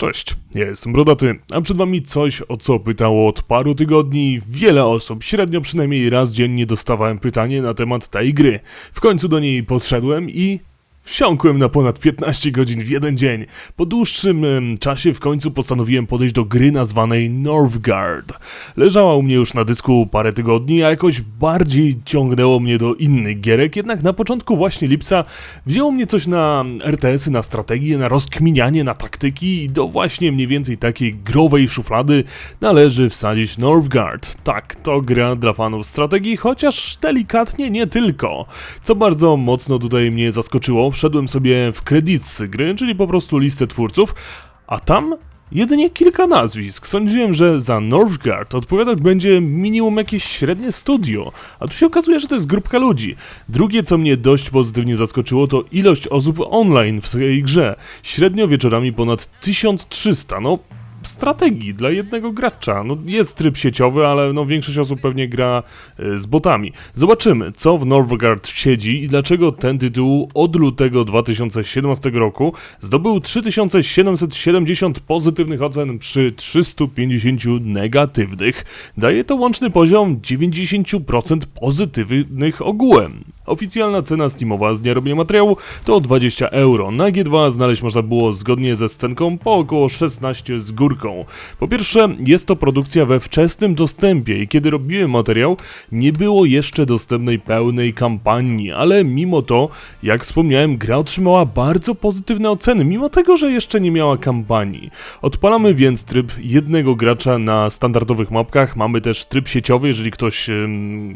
Cześć, ja jestem Brodaty, a przed wami coś, o co pytało od paru tygodni wiele osób. Średnio przynajmniej raz dziennie dostawałem pytanie na temat tej gry. W końcu do niej podszedłem i Wsiąkłem na ponad 15 godzin w jeden dzień. Po dłuższym em, czasie w końcu postanowiłem podejść do gry nazwanej Northgard. Leżała u mnie już na dysku parę tygodni, a jakoś bardziej ciągnęło mnie do innych gierek, jednak na początku właśnie lipca wzięło mnie coś na RTS-y, na strategię, na rozkminianie, na taktyki i do właśnie mniej więcej takiej growej szuflady należy wsadzić Northgard. Tak, to gra dla fanów strategii, chociaż delikatnie nie tylko. Co bardzo mocno tutaj mnie zaskoczyło, wszedłem sobie w kredyty gry, czyli po prostu listę twórców, a tam jedynie kilka nazwisk. Sądziłem, że za Northgard odpowiadać będzie minimum jakieś średnie studio, a tu się okazuje, że to jest grupka ludzi. Drugie, co mnie dość pozytywnie zaskoczyło, to ilość osób online w tej grze. Średnio wieczorami ponad 1300, no strategii dla jednego gracza. No, jest tryb sieciowy, ale no, większość osób pewnie gra y, z botami. Zobaczymy, co w Northgard siedzi i dlaczego ten tytuł od lutego 2017 roku zdobył 3770 pozytywnych ocen przy 350 negatywnych. Daje to łączny poziom 90% pozytywnych ogółem. Oficjalna cena Steamowa z dnia robienia materiału to 20 euro. Na G2 znaleźć można było zgodnie ze scenką po około 16 z Po pierwsze, jest to produkcja we wczesnym dostępie i kiedy robiłem materiał, nie było jeszcze dostępnej pełnej kampanii, ale mimo to, jak wspomniałem, gra otrzymała bardzo pozytywne oceny, mimo tego, że jeszcze nie miała kampanii. Odpalamy więc tryb jednego gracza na standardowych mapkach, mamy też tryb sieciowy, jeżeli ktoś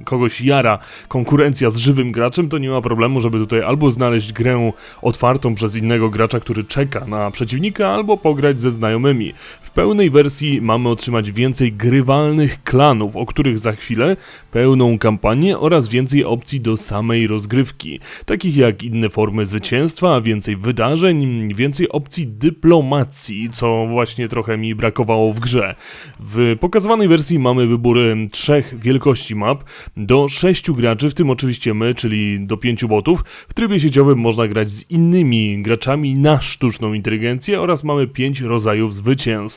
kogoś jara konkurencja z żywym graczem, to nie ma problemu, żeby tutaj albo znaleźć grę otwartą przez innego gracza, który czeka na przeciwnika, albo pograć ze znajomymi. W pełnej wersji mamy otrzymać więcej grywalnych klanów, o których za chwilę, pełną kampanię oraz więcej opcji do samej rozgrywki, takich jak inne formy zwycięstwa, więcej wydarzeń, więcej opcji dyplomacji, co właśnie trochę mi brakowało w grze. W pokazywanej wersji mamy wybór em, trzech wielkości map do sześciu graczy, w tym oczywiście my, czyli do pięciu botów. W trybie sieciowym można grać z innymi graczami na sztuczną inteligencję oraz mamy pięć rodzajów zwycięstw.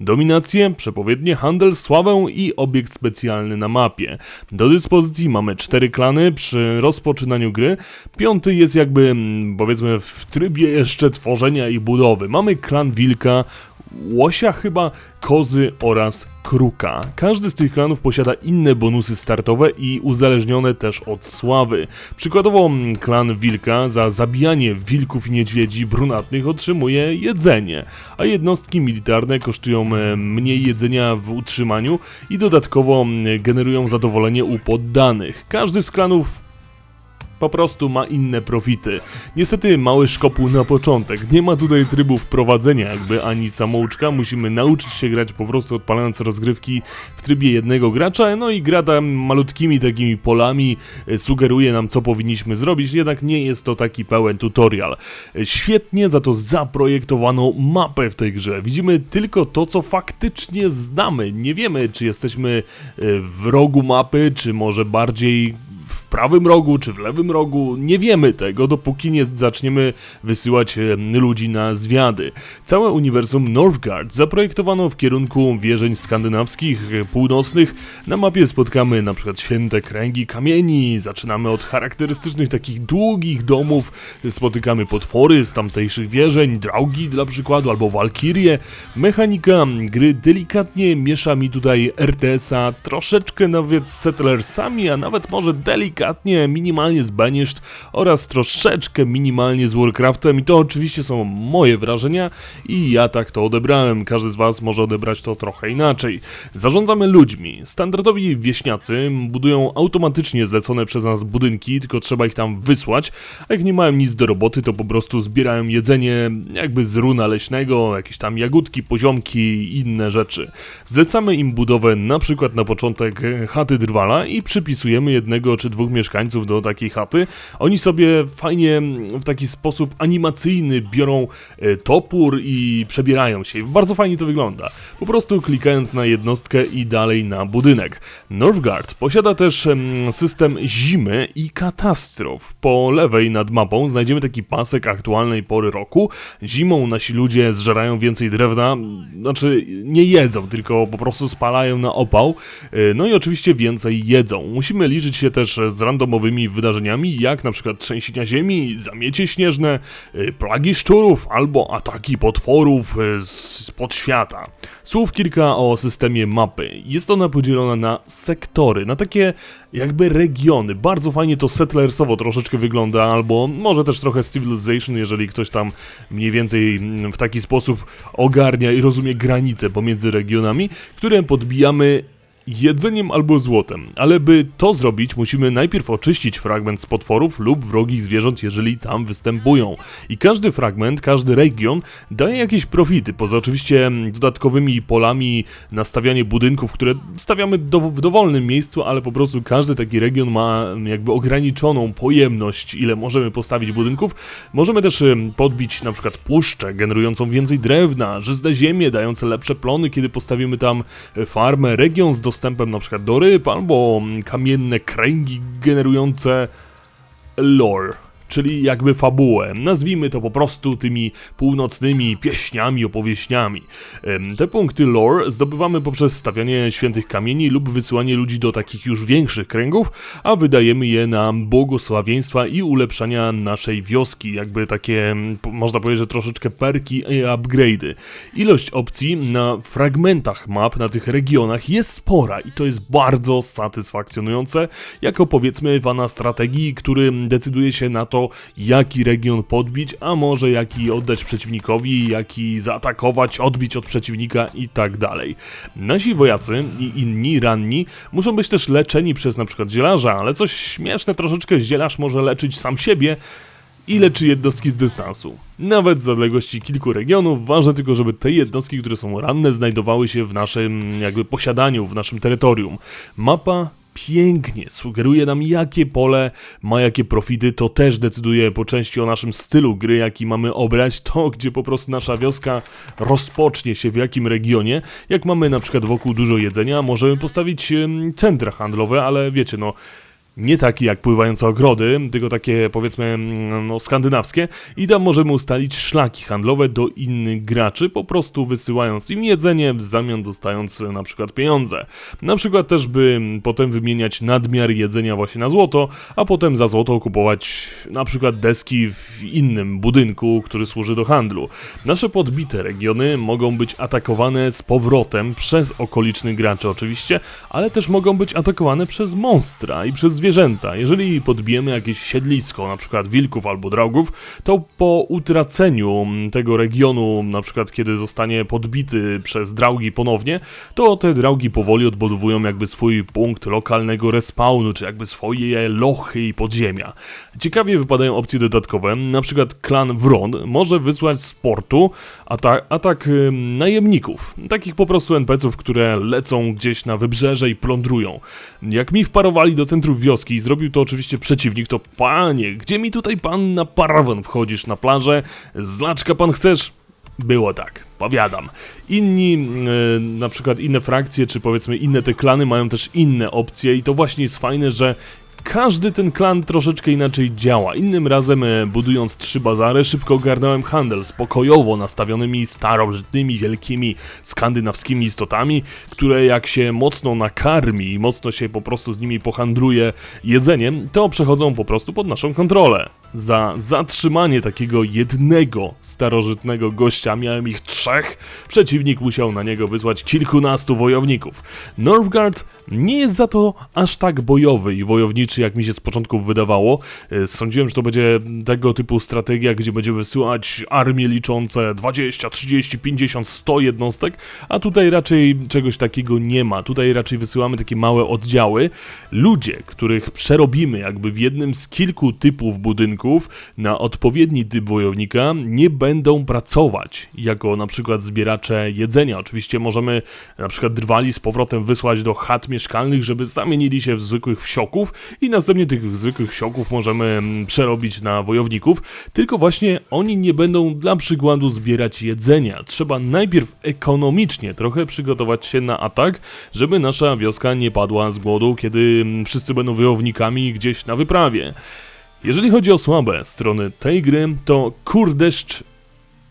Dominację, przepowiednie, handel, sławę i obiekt specjalny na mapie. Do dyspozycji mamy cztery klany przy rozpoczynaniu gry. Piąty jest jakby, mm, powiedzmy, w trybie jeszcze tworzenia i budowy. Mamy klan wilka, łosia chyba, kozy oraz kruka. Każdy z tych klanów posiada inne bonusy startowe i uzależnione też od sławy. Przykładowo mm, klan wilka za zabijanie wilków i niedźwiedzi brunatnych otrzymuje jedzenie, a jednostki militarne kosztują e, mniej jedzenia w utrzymaniu i dodatkowo mm, generują zadowolenie u poddanych. Każdy z klanów po prostu ma inne profity. Niestety mały szkopuł na początek. Nie ma tutaj trybu wprowadzenia jakby ani samouczka. Musimy nauczyć się grać po prostu odpalając rozgrywki w trybie jednego gracza. No i gra tam malutkimi takimi polami e, sugeruje nam co powinniśmy zrobić, jednak nie jest to taki pełen tutorial. E, Świetnie za to zaprojektowano mapę w tej grze. Widzimy tylko to, co faktycznie znamy. Nie wiemy, czy jesteśmy e, w rogu mapy, czy może bardziej prawym rogu czy w lewym rogu. Nie wiemy tego, dopóki nie zaczniemy wysyłać ludzi na zwiady. Całe uniwersum Northgard zaprojektowano w kierunku wierzeń skandynawskich, e, północnych. Na mapie spotkamy na przykład święte kręgi kamieni, zaczynamy od charakterystycznych takich długich domów, spotykamy potwory z tamtejszych wierzeń, draugi dla przykładu, albo walkirie. Mechanika gry delikatnie miesza mi tutaj RTS-a, troszeczkę nawet Settlersami, a nawet może delikatnie, minimalnie z Banished oraz troszeczkę minimalnie z Warcraftem i to oczywiście są moje wrażenia i ja tak to odebrałem. Każdy z Was może odebrać to trochę inaczej. Zarządzamy ludźmi. Standardowi wieśniacy budują automatycznie zlecone przez nas budynki, tylko trzeba ich tam wysłać, a jak nie mają nic do roboty, to po prostu zbierają jedzenie jakby z runa leśnego, jakieś tam jagódki, poziomki i inne rzeczy. Zlecamy im budowę na przykład na początek chaty drwala i przypisujemy jednego czy dwóch mieszkańców do takiej chaty. Oni sobie fajnie mm, w taki sposób animacyjny biorą e, topór i przebierają się. Bardzo fajnie to wygląda. Po prostu klikając na jednostkę i dalej na budynek. Northgard posiada też em, system zimy i katastrof. Po lewej nad mapą znajdziemy taki pasek aktualnej pory roku. Zimą nasi ludzie zżerają więcej drewna, znaczy nie jedzą, tylko po prostu spalają na opał. E, No i oczywiście więcej jedzą. Musimy liczyć się też z randomowymi wydarzeniami, jak na przykład trzęsienia ziemi, zamiecie śnieżne, e, plagi szczurów albo ataki potworów e, z podświata. Słów kilka o systemie mapy. Jest ona podzielona na sektory, na takie jakby regiony. Bardzo fajnie to settlersowo troszeczkę wygląda, albo może też trochę z Civilization, jeżeli ktoś tam mniej więcej mm, w taki sposób ogarnia i rozumie granice pomiędzy regionami, które podbijamy jedzeniem albo złotem. Ale by to zrobić, musimy najpierw oczyścić fragment z potworów lub wrogich zwierząt, jeżeli tam występują. I każdy fragment, każdy region daje jakieś profity, poza oczywiście mm, dodatkowymi polami na stawianie budynków, które stawiamy do, w dowolnym miejscu, ale po prostu każdy taki region ma mm, jakby ograniczoną pojemność, ile możemy postawić budynków. Możemy też ym, podbić na przykład puszczę, generującą więcej drewna, żyzne ziemię, dające lepsze plony, kiedy postawimy tam e, farmę, region z dostępem na przykład do ryb, albo kamienne kręgi generujące lore, czyli jakby fabułę. Nazwijmy to po prostu tymi północnymi pieśniami, opowieśniami. Em, Te punkty lore zdobywamy poprzez stawianie świętych kamieni lub wysyłanie ludzi do takich już większych kręgów, a wydajemy je na błogosławieństwa i ulepszania naszej wioski, jakby takie, można powiedzieć, że troszeczkę perki i upgrade'y. Ilość opcji na fragmentach map, na tych regionach jest spora i to jest bardzo satysfakcjonujące, jako powiedzmy fana strategii, który decyduje się na to, jaki region podbić, a może jaki oddać przeciwnikowi, jaki zaatakować, odbić od przeciwnika i tak dalej. Nasi wojacy i inni ranni muszą być też leczeni przez na przykład zielarza, ale coś śmieszne troszeczkę zielarz może leczyć sam siebie, i leczy jednostki z dystansu. Nawet z odległości kilku regionów, ważne tylko, żeby te jednostki, które są ranne, znajdowały się w naszym jakby posiadaniu, w naszym terytorium. Mapa pięknie sugeruje nam, jakie pole ma jakie profity, to też decyduje po części o naszym stylu gry, jaki mamy obrać, to gdzie po prostu nasza wioska rozpocznie się w jakim regionie. Jak mamy na przykład wokół dużo jedzenia, możemy postawić centra handlowe, ale wiecie, no nie takie jak pływające ogrody, tylko takie powiedzmy mm, no, skandynawskie i tam możemy ustalić szlaki handlowe do innych graczy, po prostu wysyłając im jedzenie, w zamian dostając e, na przykład pieniądze. Na przykład też by mm, potem wymieniać nadmiar jedzenia właśnie na złoto, a potem za złoto kupować na przykład deski w innym budynku, który służy do handlu. Nasze podbite regiony mogą być atakowane z powrotem przez okolicznych graczy oczywiście, ale też mogą być atakowane przez monstra i przez zwierzęta. Jeżeli podbijemy jakieś siedlisko, na przykład wilków albo draugów, to po utraceniu mm, tego regionu, na przykład kiedy zostanie podbity przez draugi ponownie, to te draugi powoli odbudowują jakby swój punkt lokalnego respawnu, czy jakby swoje lochy i podziemia. Ciekawie wypadają opcje dodatkowe, na przykład klan Wron może wysłać z portu atak, atak najemników, takich po prostu NPC-ów, które lecą gdzieś na wybrzeże i plądrują. Jak mi wparowali do centrum wioski i zrobił to oczywiście przeciwnik, to panie, gdzie mi tutaj pan na parawan wchodzisz na plażę? Zlaczka pan chcesz? Było tak, powiadam. Inni, e, na przykład inne frakcje, czy powiedzmy inne te klany mają też inne opcje i to właśnie jest fajne, że każdy ten klan troszeczkę inaczej działa. Innym razem, e, budując trzy bazary, szybko ogarnąłem handel z pokojowo nastawionymi starożytnymi, wielkimi skandynawskimi istotami, które jak się mocno nakarmi i mocno się po prostu z nimi pohandluje jedzeniem, to przechodzą po prostu pod naszą kontrolę. Za zatrzymanie takiego jednego starożytnego gościa, miałem ich trzech, przeciwnik musiał na niego wysłać kilkunastu wojowników. Northgard nie jest za to aż tak bojowy i wojowniczy, jak mi się z początku wydawało. E, Sądziłem, że to będzie tego typu strategia, gdzie będzie wysyłać armie liczące 20, 30, 50, 100 jednostek, a tutaj raczej czegoś takiego nie ma. Tutaj raczej wysyłamy takie małe oddziały. Ludzie, których przerobimy jakby w jednym z kilku typów budynków, na odpowiedni typ wojownika nie będą pracować jako na przykład zbieracze jedzenia. Oczywiście możemy na przykład drwali z powrotem wysłać do chat mieszkalnych, żeby zamienili się w zwykłych wsioków i następnie tych zwykłych wsioków możemy mm, przerobić na wojowników, tylko właśnie oni nie będą dla przykładu zbierać jedzenia. Trzeba najpierw ekonomicznie trochę przygotować się na atak, żeby nasza wioska nie padła z głodu, kiedy mm, wszyscy będą wojownikami gdzieś na wyprawie. Jeżeli chodzi o słabe strony tej gry, to kurdeszcz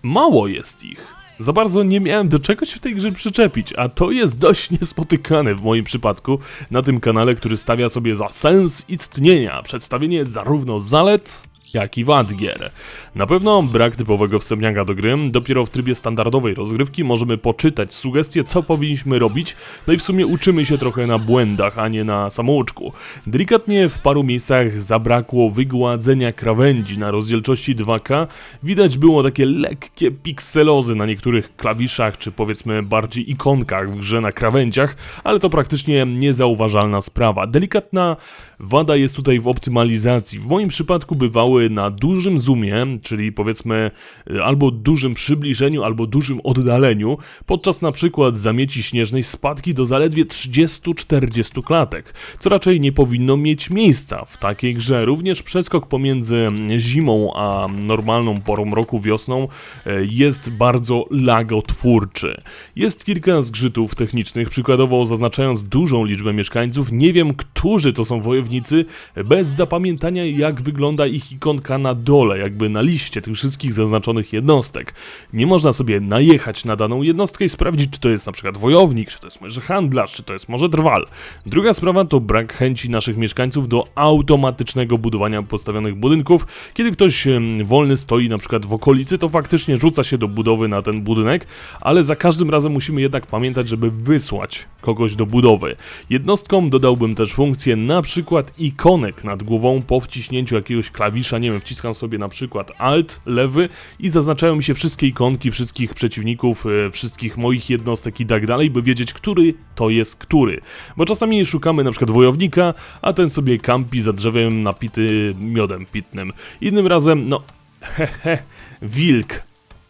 mało jest ich. Za bardzo nie miałem do czegoś w tej grze przyczepić, a to jest dość niespotykane w moim przypadku na tym kanale, który stawia sobie za sens istnienia przedstawienie zarówno zalet, jak i wad gier. Na pewno brak typowego wstępniaka do gry, dopiero w trybie standardowej rozgrywki możemy poczytać sugestie, co powinniśmy robić, no i w sumie uczymy się trochę na błędach, a nie na samouczku. Delikatnie w paru miejscach zabrakło wygładzenia krawędzi na rozdzielczości 2K, widać było takie lekkie pikselozy na niektórych klawiszach, czy powiedzmy bardziej ikonkach w grze na krawędziach, ale to praktycznie niezauważalna sprawa. Delikatna wada jest tutaj w optymalizacji. W moim przypadku bywały na dużym zoomie, czyli powiedzmy y, albo dużym przybliżeniu, albo dużym oddaleniu, podczas na przykład zamieci śnieżnej spadki do zaledwie 30-40 klatek, co raczej nie powinno mieć miejsca w takiej grze. Również przeskok pomiędzy zimą a normalną porą roku, wiosną, y, jest bardzo lagotwórczy. Jest kilka zgrzytów technicznych, przykładowo zaznaczając dużą liczbę mieszkańców, nie wiem, którzy to są wojownicy, bez zapamiętania jak wygląda ich ikonka na dole, jakby na liście tych wszystkich zaznaczonych jednostek. Nie można sobie najechać na daną jednostkę i sprawdzić, czy to jest na przykład wojownik, czy to jest może handlarz, czy to jest może drwal. Druga sprawa to brak chęci naszych mieszkańców do automatycznego budowania postawionych budynków. Kiedy ktoś wolny stoi na przykład w okolicy, to faktycznie rzuca się do budowy na ten budynek, ale za każdym razem musimy jednak pamiętać, żeby wysłać kogoś do budowy. Jednostkom dodałbym też funkcję na przykład ikonek nad głową po wciśnięciu jakiegoś klawisza, nie wiem, wciskam sobie na przykład Alt, lewy i zaznaczają mi się wszystkie ikonki wszystkich przeciwników, e, wszystkich moich jednostek i tak dalej, by wiedzieć, który to jest który. Bo czasami szukamy na przykład wojownika, a ten sobie kampi za drzewem napity miodem pitnym. Innym razem, no, hehe, wilk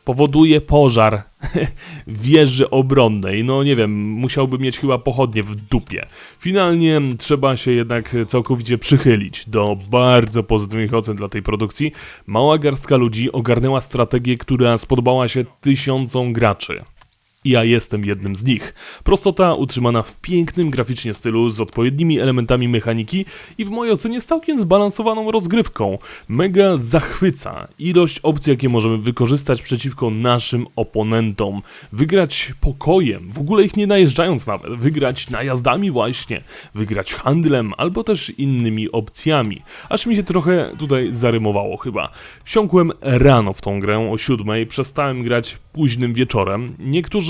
powoduje pożar wieży obronnej. No nie wiem, musiałby mieć chyba pochodnie w dupie. Finalnie trzeba się jednak całkowicie przychylić do bardzo pozytywnych ocen dla tej produkcji. Mała garstka ludzi ogarnęła strategię, która spodobała się tysiącom graczy. Ja jestem jednym z nich. Prostota utrzymana w pięknym graficznie stylu z odpowiednimi elementami mechaniki i w mojej ocenie z całkiem zbalansowaną rozgrywką. Mega zachwyca ilość opcji, jakie możemy wykorzystać przeciwko naszym oponentom. Wygrać pokojem, w ogóle ich nie najeżdżając nawet, wygrać najazdami właśnie, wygrać handlem albo też innymi opcjami. Aż mi się trochę tutaj zarymowało chyba. Wsiąkłem rano w tą grę o siódmej, przestałem grać późnym wieczorem. Niektórzy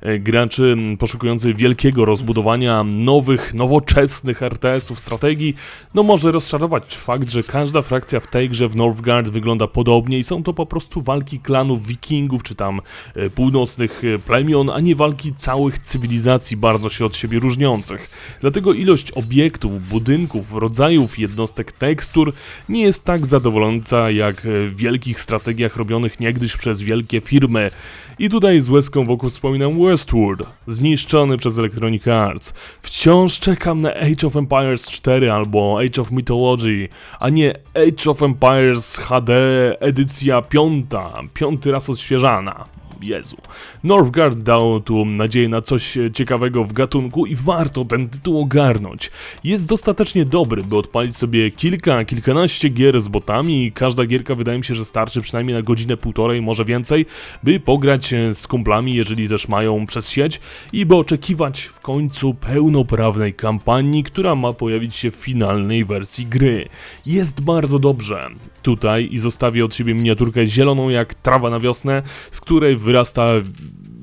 e, graczy poszukujący wielkiego rozbudowania nowych, nowoczesnych RTS-ów, strategii, no może rozczarować fakt, że każda frakcja w tej grze w Northgard wygląda podobnie i są to po prostu walki klanów wikingów czy tam e, północnych e, plemion, a nie walki całych cywilizacji bardzo się od siebie różniących. Dlatego ilość obiektów, budynków, rodzajów jednostek tekstur nie jest tak zadowalająca jak w wielkich strategiach robionych niegdyś przez wielkie firmy. I tutaj z łezką wokół wspominam Westwood, zniszczony przez Electronic Arts. Wciąż czekam na Age of Empires 4 albo Age of Mythology, a nie Age of Empires HD edycja piąta, piąty raz odświeżana. Jezu. Northgard dał tu nadzieję na coś ciekawego w gatunku i warto ten tytuł ogarnąć. Jest dostatecznie dobry, by odpalić sobie kilka, kilkanaście gier z botami i każda gierka wydaje mi się, że starczy przynajmniej na godzinę, półtorej, może więcej, by pograć e, z kumplami, jeżeli też mają przez sieć i by oczekiwać w końcu pełnoprawnej kampanii, która ma pojawić się w finalnej wersji gry. Jest bardzo dobrze tutaj i zostawię od siebie miniaturkę zieloną jak trawa na wiosnę, z której wyrasta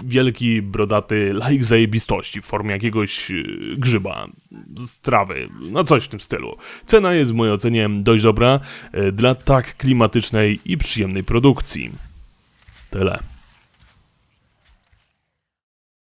wielki, brodaty lajk zajebistości w formie jakiegoś yy, grzyba z trawy, no coś w tym stylu. Cena jest w mojej ocenie dość dobra yy, dla tak klimatycznej i przyjemnej produkcji. Tyle.